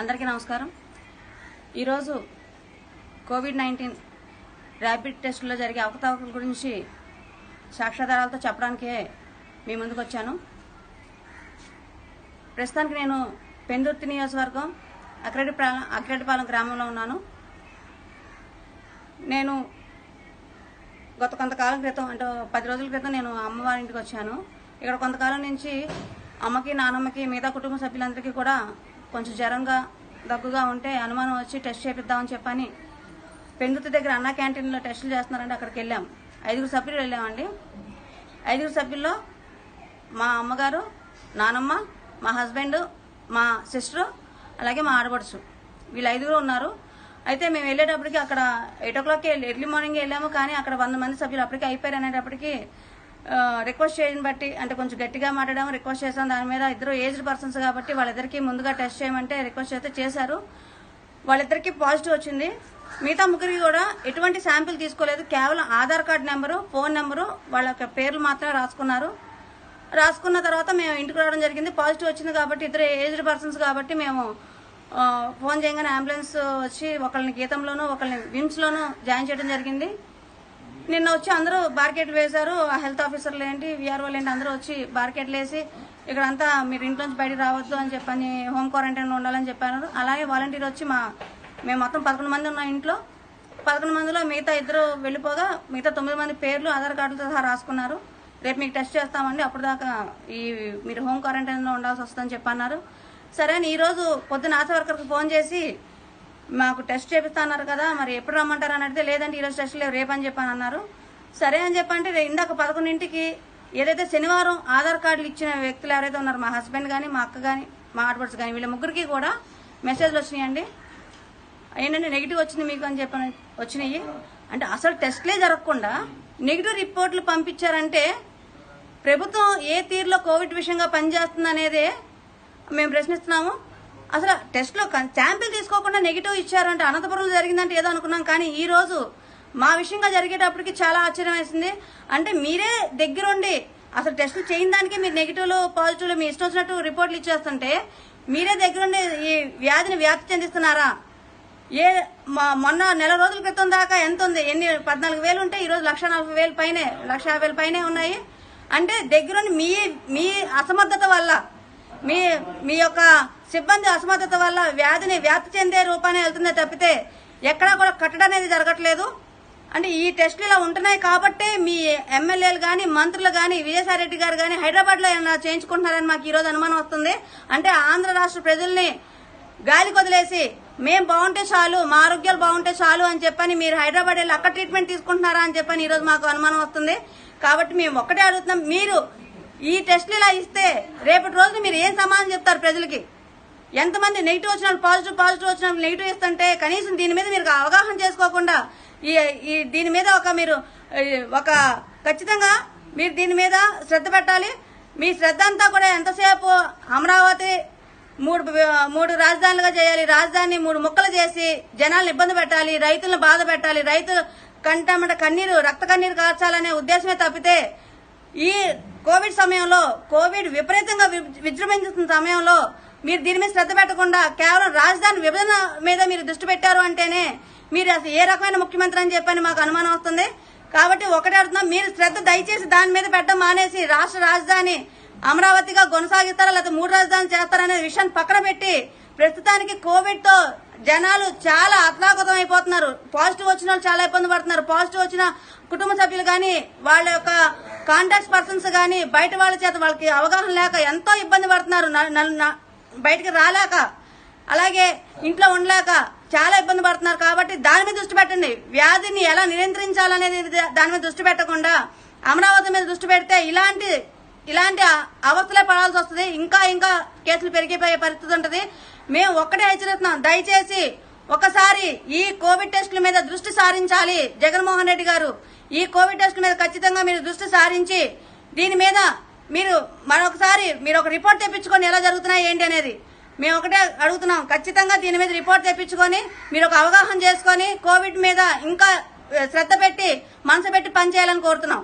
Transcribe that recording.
అందరికీ నమస్కారం. ఈరోజు కోవిడ్ నైన్టీన్ ర్యాపిడ్ టెస్టులో జరిగే అవకతవకల గురించి సాక్ష్యాధారాలతో చెప్పడానికే మీ ముందుకు వచ్చాను. ప్రస్తుతానికి నేను పెందుర్తి నియోజకవర్గం అక్రెడిపాలెం అక్రెడిపాలెం గ్రామంలో ఉన్నాను. నేను గత కొంతకాలం క్రితం అంటే పది రోజుల క్రితం నేను అమ్మవారి ఇంటికి వచ్చాను. ఇక్కడ కొంతకాలం నుంచి అమ్మకి నానమ్మకి మిగతా కుటుంబ సభ్యులందరికీ కూడా కొంచెం జ్వరంగా దగ్గుగా ఉంటే అనుమానం వచ్చి టెస్ట్ చేపిద్దామని చెప్పని పెందుతి దగ్గర అన్న క్యాంటీన్లో టెస్టులు చేస్తున్నారంటే అక్కడికి వెళ్ళాం. ఐదుగురు సభ్యులు వెళ్ళామండి. ఐదుగురు సభ్యుల్లో మా అమ్మగారు నానమ్మ మా హస్బెండ్ మా సిస్టర్ అలాగే మా ఆడపడుచు. వీళ్ళు ఐదుగురు ఉన్నారు. అయితే మేము వెళ్ళేటప్పటికి అక్కడ ఎయిట్ ఓ క్లాక్కి ఎర్లీ మార్నింగ్ వెళ్ళాము కానీ అక్కడ వంద మంది సభ్యులు అప్పటికి అయిపోయారు అనేటప్పటికి రిక్వెస్ట్ చేయని బట్టి అంటే కొంచెం గట్టిగా మాట్లాడడం రిక్వెస్ట్ చేసాం దాని మీద ఇద్దరు ఏజ్డ్ పర్సన్స్ కాబట్టి వాళ్ళిద్దరికి ముందుగా టెస్ట్ చేయమంటే రిక్వెస్ట్ అయితే చేశారు. వాళ్ళిద్దరికి పాజిటివ్ వచ్చింది. మిగతా ముగ్గురికి కూడా ఎటువంటి శాంపిల్ తీసుకోలేదు. కేవలం Aadhaar card number phone number వాళ్ళ యొక్క పేర్లు మాత్రమే రాసుకున్నారు. రాసుకున్న తర్వాత మేము ఇంటికి రావడం జరిగింది. పాజిటివ్ వచ్చింది కాబట్టి ఇద్దరు ఏజ్డ్ పర్సన్స్ కాబట్టి మేము ఫోన్ చేయగానే అంబులెన్స్ వచ్చి ఒకళ్ళని గీతంలోనూ ఒకళ్ళని విమ్స్లోనూ జాయిన్ చేయడం జరిగింది. నిన్న వచ్చి అందరూ బార్కెట్లు వేశారు. ఆ హెల్త్ ఆఫీసర్లు ఏంటి విఆర్ఓలు ఏంటి అందరూ వచ్చి బార్కెట్లు వేసి ఇక్కడంతా మీరు ఇంట్లోంచి బయటకు రావద్దు అని చెప్పని హోమ్ క్వారంటైన్లో ఉండాలని చెప్పారు. అలాగే వాలంటీర్ వచ్చి మా మేము మొత్తం పదకొండు మంది ఉన్నాం ఇంట్లో. పదకొండు మందిలో మిగతా ఇద్దరు వెళ్ళిపోగా మిగతా తొమ్మిది మంది పేర్లు ఆధార్ కార్డులతో సహా రాసుకున్నారు. రేపు మీకు టెస్ట్ చేస్తామండి. అప్పుడు దాకా ఈ మీరు హోమ్ క్వారంటైన్లో ఉండాల్సి వస్తుందని చెప్పన్నారు. సరే అని ఈరోజు పొద్దున ఆశా వర్కర్కి ఫోన్ చేసి మాకు టెస్ట్ చేపిస్తాన్నారు కదా మరి ఎప్పుడు రమ్మంటారు అని అడిగితే లేదంటే ఈరోజు టెస్ట్ లేవు రేపని చెప్పాను అన్నారు సరే అని చెప్పంటే ఇందాక పదకొండింటికి ఏదైతే శనివారం ఆధార్ కార్డులు ఇచ్చిన వ్యక్తులు ఎవరైతే ఉన్నారు మా హస్బెండ్ కానీ మా అక్క కానీ మా ఆడపడుచు కానీ వీళ్ళ ముగ్గురికి కూడా మెసేజ్లు వచ్చినాయండి. ఏంటంటే నెగిటివ్ వచ్చింది మీకు అని చెప్పని వచ్చినాయి. అంటే అసలు టెస్ట్లే జరగకుండా నెగిటివ్ రిపోర్ట్లు పంపించారంటే ప్రభుత్వం ఏ తీరులో కోవిడ్ విషయంగా పనిచేస్తుంది అనేదే మేము ప్రశ్నిస్తున్నాము. అసలు టెస్ట్లో శాంపిల్ తీసుకోకుండా నెగిటివ్ ఇచ్చారంటే అనంతపురం జరిగిందంటే ఏదో అనుకున్నాం కానీ ఈ రోజు మా విషయంగా జరిగేటప్పటికి చాలా ఆశ్చర్యం వేసింది. అంటే మీరే దగ్గరుండి అసలు టెస్టులు చేయని దానికి మీరు నెగిటివ్లు పాజిటివ్లు మీ ఇష్టం వచ్చినట్టు రిపోర్ట్లు ఇచ్చేస్తుంటే మీరే దగ్గరుండి ఈ వ్యాధిని వ్యాప్తి చెందిస్తున్నారా? ఏ మొన్న నెల రోజుల క్రితం దాకా ఎంత ఉంది? ఎన్ని పద్నాలుగు వేలు ఉంటే ఈ రోజు లక్ష నలభై వేలు పైనే లక్ష యాభై వేలు పైనే ఉన్నాయి. అంటే దగ్గరుండి మీ మీ అసమర్థత వల్ల మీ మీ యొక్క సిబ్బంది అసమర్థత వల్ల వ్యాధిని వ్యాప్తి చెందే రూపాన్ని వెళ్తుందే తప్పితే ఎక్కడా కూడా కట్టడం అనేది జరగట్లేదు. అంటే ఈ టెస్టులు ఇలా ఉంటున్నాయి కాబట్టే మీ ఎమ్మెల్యేలు కానీ మంత్రులు కానీ విజయసాయిరెడ్డి గారు కానీ హైదరాబాద్లో ఏమైనా చేయించుకుంటున్నారని మాకు ఈరోజు అనుమానం వస్తుంది. అంటే ఆంధ్ర రాష్ట్ర ప్రజల్ని గాలి కొదిలేసి మేం బాగుంటే చాలు మా ఆరోగ్యాలు బాగుంటే చాలు అని చెప్పని మీరు హైదరాబాద్ వెళ్ళి అక్కడ ట్రీట్మెంట్ తీసుకుంటున్నారా అని చెప్పని ఈరోజు మాకు అనుమానం వస్తుంది. కాబట్టి మేము ఒక్కటే అడుగుతున్నాం. మీరు ఈ టెస్ట్లు ఇలా ఇస్తే రేపటి రోజున మీరు ఏం సమాధానం చెప్తారు ప్రజలకి? ఎంతమంది నెగిటివ్ వచ్చిన పాజిటివ్ పాజిటివ్ వచ్చిన నెగిటివ్ ఇస్తుంటే కనీసం దీని మీద మీరు అవగాహన చేసుకోకుండా ఈ ఈ దీని మీద ఒక మీరు ఒక ఖచ్చితంగా మీరు దీని మీద శ్రద్ధ పెట్టాలి. మీ శ్రద్ధ అంతా కూడా ఎంతసేపు అమరావతి మూడు మూడు రాజధానులుగా చేయాలి రాజధాని మూడు ముక్కలు చేసి జనాలను ఇబ్బంది పెట్టాలి రైతులను బాధ పెట్టాలి రైతులు కంటమట కన్నీరు రక్త కన్నీరు కార్చాలనే ఉద్దేశమే తప్పితే ఈ కోవిడ్ సమయంలో కోవిడ్ విపరీతంగా విజృంభిస్తున్న సమయంలో మీరు దీని మీద శ్రద్ధ పెట్టకుండా కేవలం రాజధాని విభజన మీద మీరు దృష్టి పెట్టారు అంటేనే మీరు అసలు ఏ రకమైన ముఖ్యమంత్రి అని చెప్పని మాకు అనుమానం వస్తుంది. కాబట్టి ఒకటే అడుగుతున్నాం మీరు శ్రద్ధ దయచేసి దాని మీద పెట్టడం మానేసి రాష్ట్ర రాజధాని అమరావతిగా కొనసాగిస్తారా లేకపోతే మూడు రాజధానులు చేస్తారనే విషయాన్ని పక్కన పెట్టి ప్రస్తుతానికి కోవిడ్తో జనాలు చాలా అతలాకుతం అయిపోతున్నారు. పాజిటివ్ వచ్చిన వాళ్ళు చాలా ఇబ్బంది పడుతున్నారు. పాజిటివ్ వచ్చిన కుటుంబ సభ్యులు కానీ వాళ్ళ యొక్క కాంటాక్ట్ పర్సన్స్ కానీ బయట వాళ్ళ చేత వాళ్ళకి అవగాహన లేక ఎంతో ఇబ్బంది పడుతున్నారు. బయటకు బయటికి రాలేక అలాగే ఇంట్లో ఉండలేక చాలా ఇబ్బంది పడుతున్నారు. కాబట్టి దాని మీద దృష్టి పెట్టండి. వ్యాధిని ఎలా నియంత్రించాలనేది దాని మీద దృష్టి పెట్టకుండా అమరావతి మీద దృష్టి పెడితే ఇలాంటి ఇలాంటి అవస్థలే పడాల్సి వస్తుంది. ఇంకా ఇంకా కేసులు పెరిగిపోయే పరిస్థితి ఉంటుంది. మేము ఒక్కటే హెచ్చరిస్తున్నాం. దయచేసి ఒకసారి ఈ కోవిడ్ టెస్టుల మీద దృష్టి సారించాలి జగన్మోహన్ రెడ్డి గారు. ఈ కోవిడ్ టెస్టుల మీద ఖచ్చితంగా మీరు దృష్టి సారించి దీని మీద మీరు మరొకసారి మీరు ఒక రిపోర్ట్ తెప్పించుకొని ఎలా జరుగుతున్నాయి ఏంటి అనేది మేము ఒకటే అడుగుతున్నాం. ఖచ్చితంగా దీని మీద రిపోర్ట్ తెప్పించుకొని మీరు ఒక అవగాహన చేసుకొని కోవిడ్ మీద ఇంకా శ్రద్ధ పెట్టి మనసు పెట్టి పనిచేయాలని కోరుతున్నాం.